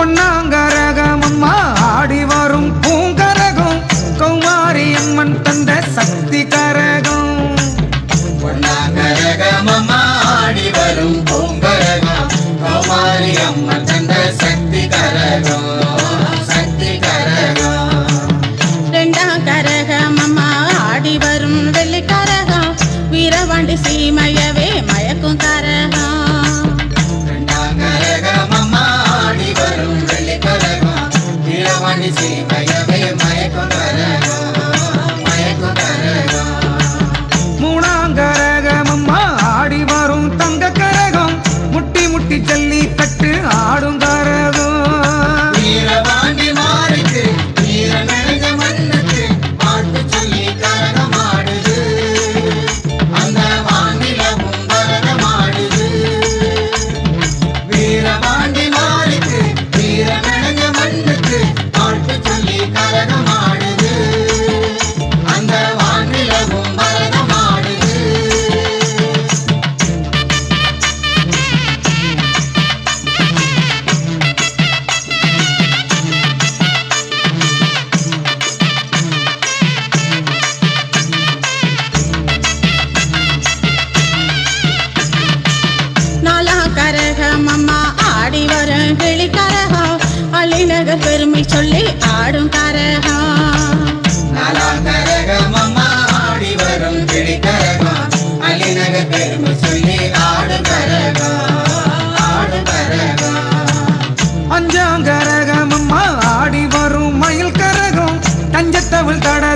ஒன்னாங்க ரகமம்மா ஆடி வரும் பூ everything. ஆடி வர கிளி கரகா அலைநகர் பெருமை சொல்லி ஆடும் கரகா ஆடி வரும் கிளி கரகா அலைநகர் பெருமை சொல்லி ஆடும் கரகா ஆடும் கரகா அஞ்சாம் கரகம் அம்மா ஆடி வரும் மயில் கரகம். தஞ்சத்தவள் தட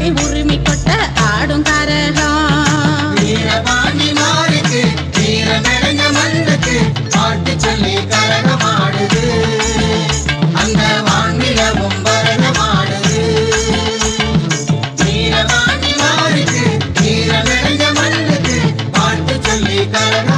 காட்டை உரிமை கொட்ட ஆடும் கரகம். வீரபாண்டி மாறுக்கு வீரம் நிறைஞ்ச மண்ணுக்கு பாட்டு சொல்லி கரகம் ஆடுது அந்த வான்மிளவும் பரணம் ஆடுது வீரபாண்டி மாறுக்கு வீரம் நிறைஞ்ச மண்ணுக்கு பாட்டு சொல்லி கரகம்.